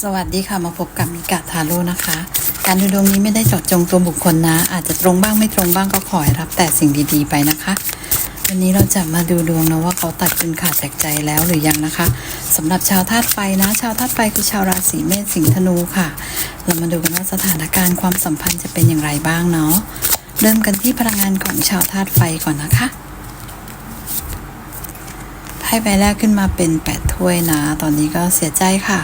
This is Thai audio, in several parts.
สวัสดีค่ะมาพบกับมิกาทาโร่นะคะ การดูดวงนี้ไม่ได้เจาะจงตัวบุคคลนะ อาจจะตรงบ้างไม่ตรงบ้างก็ขอให้รับแต่สิ่งดีๆไปนะคะ วันนี้เราจะมาดูดวงนะว่าเขาตัดคุณขาดจากใจแล้วหรือยังนะคะสำหรับชาวธาตุไฟนะ ชาวธาตุไฟคือชาวราศีเมษสิงห์ธนูค่ะ เรามาดูกันว่าสถานการณ์ความสัมพันธ์จะเป็นอย่างไรบ้างเนาะเริ่มกันที่พลังงานของชาวธาตุไฟก่อนนะคะไพ่ใบแรกขึ้นมาเป็นแปดถ้วยนะ ตอนนี้ก็เสียใจค่ะ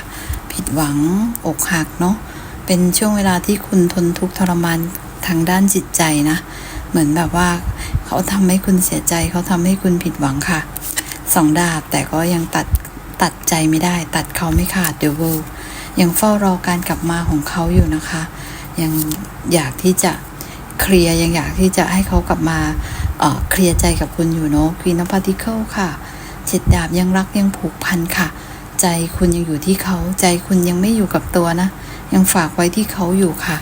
ผิดหวังอกหักเนาะเป็นช่วงเวลาที่คุณทนทุกข์ทรมานทางด้านจิตใจนะ เหมือนแบบว่าเขาทำให้คุณเสียใจ เขาทำให้คุณผิดหวังค่ะสองดาบแต่ก็ยังตัดตัดใจไม่ได้ ตัดเขาไม่ขาดเดวเวลยังเฝ้ารอการกลับมาของเขาอยู่นะคะ ยังอยากที่จะเคลียร์ยังอยากที่จะให้เขากลับมาเอ่อเคลียร์ใจกับคุณอยู่เนาะควีนอพาร์ติเคิลค่ะเจ็ดดาบยังรักยังผูกพันค่ะ ใจคุณยังอยู่ที่เขาใจคุณยังไม่อยู่กับตัวนะ ยังฝากไว้ที่เขาอยู่ค่ะ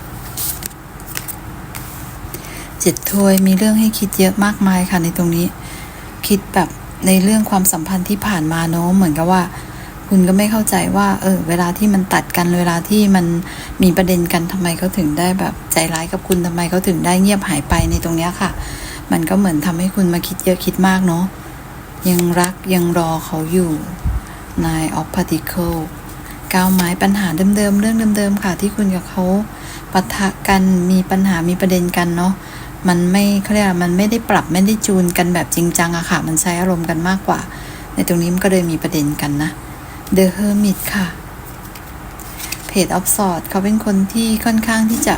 เจ็ดถ้วยมีเรื่องให้คิดเยอะมากมายค่ะในตรงนี้ คิดแบบในเรื่องความสัมพันธ์ที่ผ่านมาเนาะเหมือนกับว่า คุณก็ไม่เข้าใจว่า เออ เวลาที่มันตัดกันเวลาที่มันมีประเด็นกันทำไมเขาถึงได้แบบใจร้ายกับคุณทำไมเขาถึงได้เงียบหายไปในตรงนี้ค่ะ มันก็เหมือนทำให้คุณมาคิดเยอะคิดมากเนาะยังรักยังรอเขาอยู่ Nine of Particle ก้าวไม้ปัญหาเดิมๆ เรื่องเดิมๆ ค่ะ ที่คุณกับเขาปะทะกันมีปัญหามีประเด็นกันเนาะมันไม่เขาเรียกมันไม่ได้ปรับไม่ได้จูนกันแบบจริงจังอะค่ะ มันใช้อารมณ์กันมากกว่า ในตรงนี้มันก็เลยมีประเด็นกันนะ The Hermit ค่ะ Page of Swords เขาเป็นคนที่ค่อนข้างที่จะ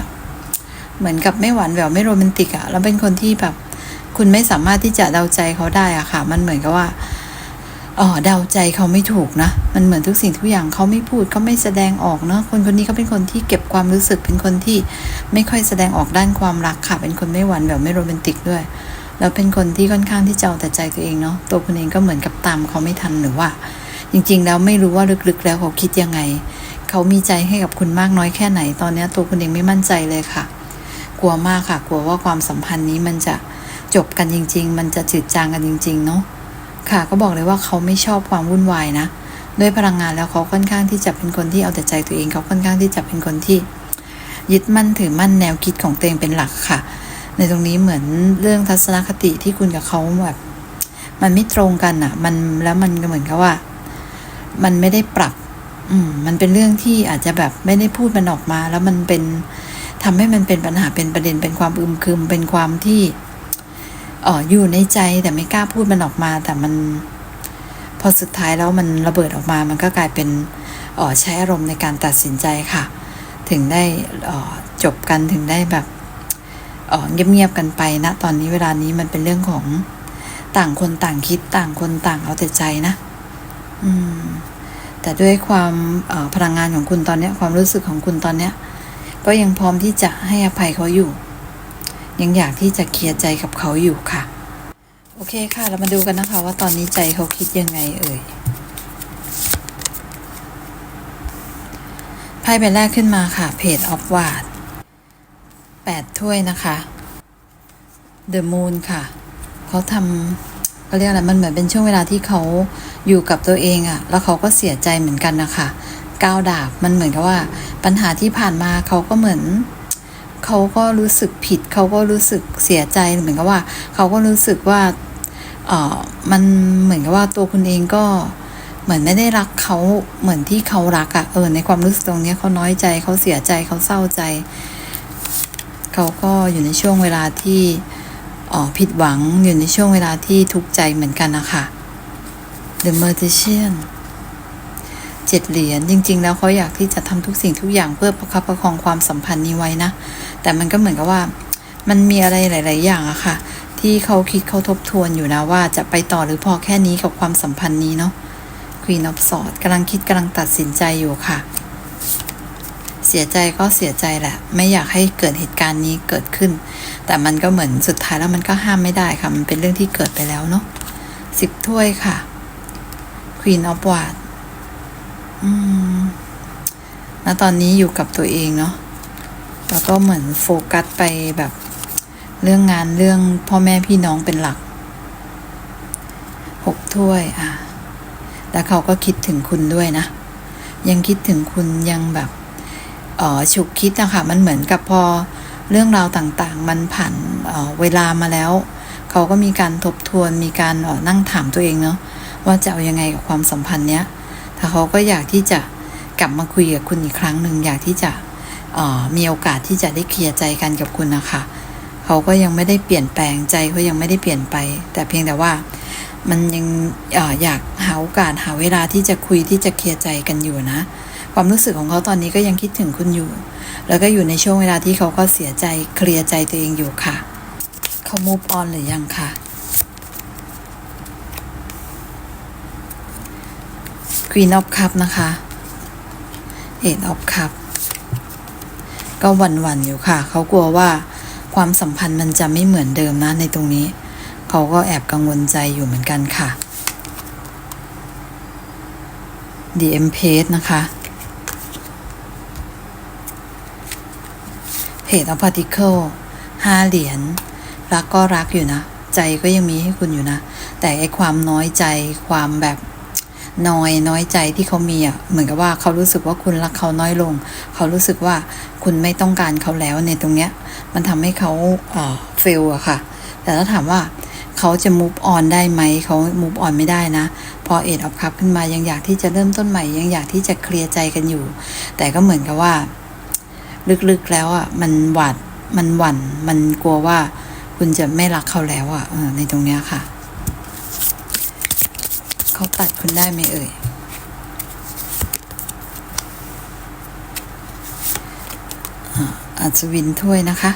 เหมือนกับไม่หวานแหววไม่โรแมนติกอะแล้วเป็นคนที่แบบ คุณไม่สามารถที่จะเดาใจเขาได้อะค่ะ มันเหมือนกับว่า อ๋อเดาใจเขาไม่ถูกนะ มันเหมือนทุกสิ่งทุกอย่างเขาไม่พูดเขาไม่แสดงออกเนาะคนคนนี้เขาเป็นคนที่เก็บความรู้สึกเป็นคนที่ไม่ค่อยแสดงออกด้านความรักค่ะ เป็นคนไม่หวานแบบไม่โรแมนติกด้วยแล้วเป็นคนที่ค่อนข้างที่จะเอาแต่ใจตัวเองเนาะตัวคุณเองก็เหมือนกับตามเขาไม่ทันหรือว่า จริง ๆ แล้วไม่รู้ว่าลึกๆ แล้วเขาคิดยังไง เขามีใจให้กับคุณมากน้อยแค่ไหนตอนนี้ตัวคุณเองไม่มั่นใจเลยค่ะ กลัวมากค่ะ กลัวว่าความสัมพันธ์นี้มันจะจบกันจริง ๆ มันจะจืดจางกันจริง ๆ เนาะ ค่ะก็บอกเลยว่าเขาไม่ชอบความวุ่นวายนะด้วยพลังงานแล้วเขาค่อนข้างที่จะเป็นคนที่เอาแต่ใจตัวเองเขาค่อนข้างที่จะเป็นคนที่ ยึดมั่นถือมั่นแนวคิดของตัวเองเป็นหลักค่ะ ในตรงนี้เหมือนเรื่องทัศนคติที่คุณกับเขาแบบมันไม่ตรงกันอะ่ะ มันแล้วมันก็เหมือนกับว่า มันไม่ได้ปรับ อืมมันเป็นเรื่องที่อาจจะแบบไม่ได้พูดมันออกมา แล้วมันเป็นทำให้มันเป็นปัญหาเป็นประเด็นเป็นความอึมครึมเป็นความที่ อออยู่ในใจแต่ไม่กล้าพูดมันออกมา แต่มันพอสุดท้ายแล้วมันระเบิดออกมา มันก็กลายเป็นเออใช้อารมณ์ในการตัดสินใจค่ะ ถึงได้เออจบกันถึงได้แบบเออเงียบๆกันไปนะ ตอนนี้เวลานี้มันเป็นเรื่องของต่างคนต่างคิดต่างคนต่างเอาแต่ใจนะ อืม แต่ด้วยความพลังงานของคุณตอนเนี้ย ความรู้สึกของคุณตอนเนี้ย ก็ยังพร้อมที่จะให้อภัยเขาอยู่ ยังอยากที่จะเคลียร์ใจกับเขาอยู่ค่ะ โอเคค่ะ เรามาดูกันนะคะ ว่าตอนนี้ใจเขาคิดยังไงเอ่ยไพ่ใบแรกขึ้นมาค่ะเพจออฟวาดแปดถ้วยนะคะ The Moon ค่ะ เขาทำเขาเรียกอะไรมันเหมือนเป็นช่วงเวลาที่เขาอยู่กับตัวเองอะแล้วเขาก็เสียใจเหมือนกันนะคะก้าวดาบมันเหมือนกับว่า ปัญหาที่ผ่านมาเขาก็เหมือน เขาก็รู้สึกผิด เขาก็รู้สึกเสียใจเหมือนกับว่า เขาก็รู้สึกว่าเออมันเหมือนกับว่าตัวคุณเองก็เหมือนไม่ได้รักเขาเหมือนที่เขารักอะเออในความรู้สึกตรงเนี้ยเขาน้อยใจเขาเสียใจเขาเศร้าใจ เขาก็อยู่ในช่วงเวลาที่อ๋อผิดหวังอยู่ในช่วงเวลาที่ทุกข์ใจเหมือนกันนะคะ The Magician เจ็ดเหรียญจริง ๆ แล้วเขาอยากที่จะทำทุกสิ่งทุกอย่างเพื่อประคับประคองความสัมพันธ์นี้ไว้นะ แต่มันก็เหมือนกับว่า มันมีอะไรหลาย ๆ อย่างอะค่ะ ที่เขาคิดเขาทบทวนอยู่นะว่าจะไปต่อหรือพอแค่นี้กับความสัมพันธ์นี้เนาะ Queen of Swords กำลังคิดกำลังตัดสินใจอยู่ค่ะ เสียใจก็เสียใจแหละ ไม่อยากให้เกิดเหตุการณ์นี้เกิดขึ้น แต่มันก็เหมือนสุดท้ายแล้วมันก็ห้ามไม่ได้ค่ะ มันเป็นเรื่องที่เกิดไปแล้วเนาะสิบถ้วยค่ะ Queen of w a n d อืมณตอนนี้อยู่กับตัวเองเนาะ แล้วก็เหมือนโฟกัสไปแบบ เรื่องงานเรื่องพ่อแม่พี่น้องเป็นหลัก หกถ้วย อะ แล้วเขาก็คิดถึงคุณด้วยนะ ยังคิดถึงคุณยังแบบออฉุกคิดนะคะมันเหมือนกับพอเรื่องราวต่างๆ มันผ่านเเวลามาแล้ว เขาก็มีการทบทวนมีการนั่งถามตัวเองเนาะว่าจะเอายังไงกับความสัมพันธ์เนี้ย แต่เขาก็อยากที่จะกลับมาคุยกับคุณอีกครั้งหนึ่งอยากที่จะมีโอกาสที่จะได้เคลียร์ใจกันกับคุณนะคะเขาก็ยังไม่ได้เปลี่ยนแปลงใจเขายังไม่ได้เปลี่ยนไป แต่เพียงแต่ว่ามันยังอออยากหาโอกาสหาเวลาที่จะคุยที่จะเคลียร์ใจกันอยู่นะ ความรู้สึกของเขาตอนนี้ก็ยังคิดถึงคุณอยู่ แล้วก็อยู่ในช่วงเวลาที่เขาก็เสียใจเคลียร์ใจตัวเองอยู่ค่ะ เขา move on หรือยังคะ Queen of Cup นะคะ Eight of Cup ก็หวั่นๆอยู่ค่ะ เขากลัวว่าความสัมพันธ์มันจะไม่เหมือนเดิมนะในตรงนี้ เขาก็แอบกังวลใจอยู่เหมือนกันค่ะ The Empress นะคะเพจ of particle ห้าเหรียญ รักก็รักอยู่นะ ใจก็ยังมีให้คุณอยู่นะ แต่ไอความน้อยใจความแบบ น้อยน้อยใจที่เขามีอะเหมือนกับว่าเขารู้สึกว่าคุณรักเขาน้อยลง เขารู้สึกว่าคุณไม่ต้องการเขาแล้วในตรงเนี้ยมันทำให้เขาเอ่อเฟลอะค่ะ แต่ถ้าถามว่าเขาจะ move on ได้ไหมเขา move on ไม่ได้นะ พอเอ็ดออฟคัพขึ้นมายังอยากที่จะเริ่มต้นใหม่ ยังอยากที่จะเคลียร์ใจกันอยู่ แต่ก็เหมือนกับว่า ลึกๆแล้วอะมันหวาดมันหวั่นมันกลัวว่าคุณจะไม่รักเขาแล้วอะในตรงเนี้ยค่ะ เขาตัดคุณได้ไหมเอ่ยอะอัศวินถ้วยนะคะ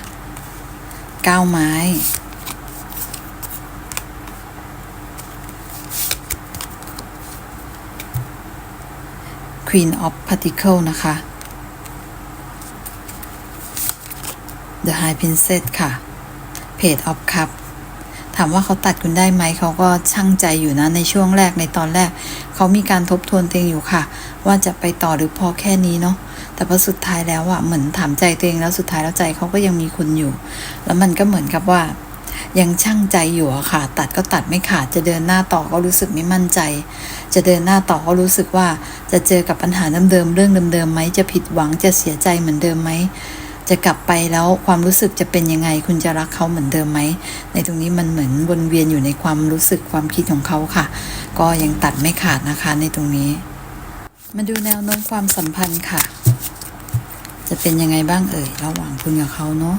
เก้าไม้ Queen of Particle นะคะ The High Princess ค่ะ Page of Cup ถามว่าเขาตัดคุณได้ไหมเขาก็ช่างใจอยู่นะในช่วงแรกในตอนแรก เขามีการทบทวนตัวเองอยู่ค่ะ ว่าจะไปต่อหรือพอแค่นี้เนาะแต่พอสุดท้ายแล้วอะเหมือนถามใจตัวเองแล้วสุดท้ายแล้วใจเขาก็ยังมีคุณอยู่ แล้วมันก็เหมือนกับว่า ยังช่างใจอยู่อะค่ะ ตัดก็ตัดไม่ขาดจะเดินหน้าต่อก็รู้สึกไม่มั่นใจ จะเดินหน้าต่อก็รู้สึกว่า จะเจอกับปัญหาเดิมๆเรื่องเดิมๆไหมจะผิดหวังจะเสียใจเหมือนเดิมไหม จะกลับไปแล้วความรู้สึกจะเป็นยังไง คุณจะรักเขาเหมือนเดิมไหม ในตรงนี้มันเหมือนวนเวียนอยู่ในความรู้สึกความคิดของเขาค่ะ ก็ยังตัดไม่ขาดนะคะในตรงนี้ มาดูแนวโน้มความสัมพันธ์ค่ะ จะเป็นยังไงบ้างเอ่ยระหว่างคุณกับเขาเนาะ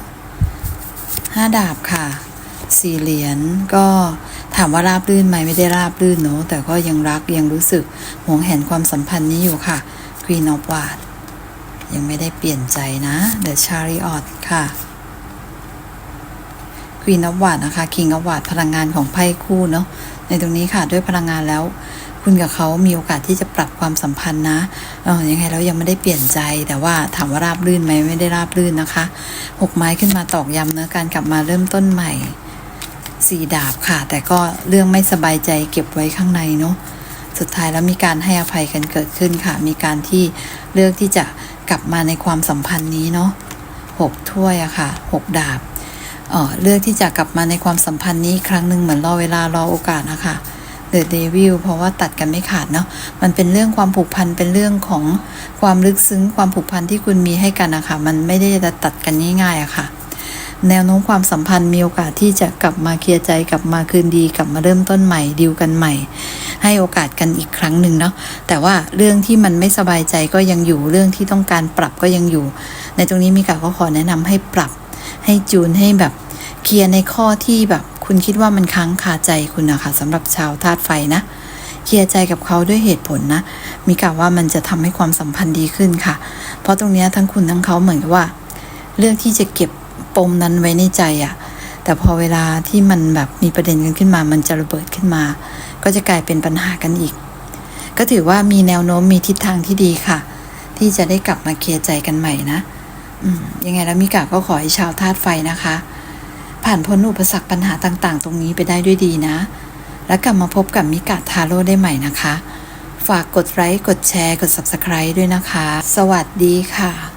ห้าดาบค่ะสี่เหรียญก็ถามว่าราบรื่นไหมไม่ได้ราบรื่นเนาะแต่ก็ยังรักยังรู้สึกหวงแหนความสัมพันธ์นี้อยู่ค่ะ Queen of w a n d ยังไม่ได้เปลี่ยนใจนะ The Chariot ค่ะ Queen of w a n d นะคะ King of w a n d พลังงานของไพ่คู่เนาะในตรงนี้ค่ะด้วยพลังงานแล้ว คุณกับเขามีโอกาสที่จะปรับความสัมพันธ์นะเออยังไงแล้วยังไม่ได้เปลี่ยนใจแต่ว่าถามว่าราบรื่นไหมไม่ได้ราบรื่นนะคะหกไม้ขึ้นมาตอกย้ำเนื้อะการกลับมาเริ่มต้นใหม่สี่ดาบค่ะ แต่ก็เรื่องไม่สบายใจเก็บไว้ข้างในเนาะ สุดท้ายแล้วมีการให้อภัยกันเกิดขึ้นค่ะ มีการที่เลือกที่จะกลับมาในความสัมพันธ์นี้เนาะหกถ้วยอะค่ะหกดาบเออเลือกที่จะกลับมาในความสัมพันธ์นี้ครั้งหนึ่งเหมือนรอเวลารอโอกาสนะคะเดอะเดวิลเพราะว่าตัดกันไม่ขาดเนาะมันเป็นเรื่องความผูกพันเป็นเรื่องของความลึกซึ้งความผูกพันที่คุณมีให้กันนะคะมันไม่ได้จะตัดกันง่ายๆอะค่ะ แนวโน้มความสัมพันธ์มีโอกาสที่จะกลับมาเคลียร์ใจกลับมาคืนดีกลับมาเริ่มต้นใหม่ดีลกันใหม่ ให้โอกาสกันอีกครั้งหนึ่งเนาะแต่ว่าเรื่องที่มันไม่สบายใจก็ยังอยู่เรื่องที่ต้องการปรับก็ยังอยู่ ในตรงนี้มีกาก็ขอแนะนำให้ปรับให้จูนให้แบบเคลียร์ในข้อที่แบบคุณคิดว่ามันค้างคาใจคุณนะคะสำหรับชาวธาตุไฟนะ เคลียร์ใจกับเขาด้วยเหตุผลนะ มีกล่าวว่ามันจะทำให้ความสัมพันธ์ดีขึ้นค่ะ เพราะตรงนี้ทั้งคุณทั้งเขาเหมือนกับว่าเรื่องที่จะเก็บปมนั้นไว้ในใจอะแต่พอเวลาที่มันแบบมีประเด็นกันขึ้นมา มันจะระเบิดขึ้นมา ก็จะกลายเป็นปัญหากันอีก ก็ถือว่ามีแนวโน้มมีทิศทางที่ดีค่ะ ที่จะได้กลับมาเคลียร์ใจกันใหม่นะอยังไงแล้วมิกาก็ขอให้ชาวธาตุไฟนะคะ ผ่านพ้นอุปสรรคปัญหาต่างๆ ตรงนี้ไปได้ด้วยดีนะ แล้วกลับมาพบกับมิกาทาโร่ได้ใหม่นะคะ ฝากกดไลค์กดแชร์ กด subscribe ด้วยนะคะ สวัสดีค่ะ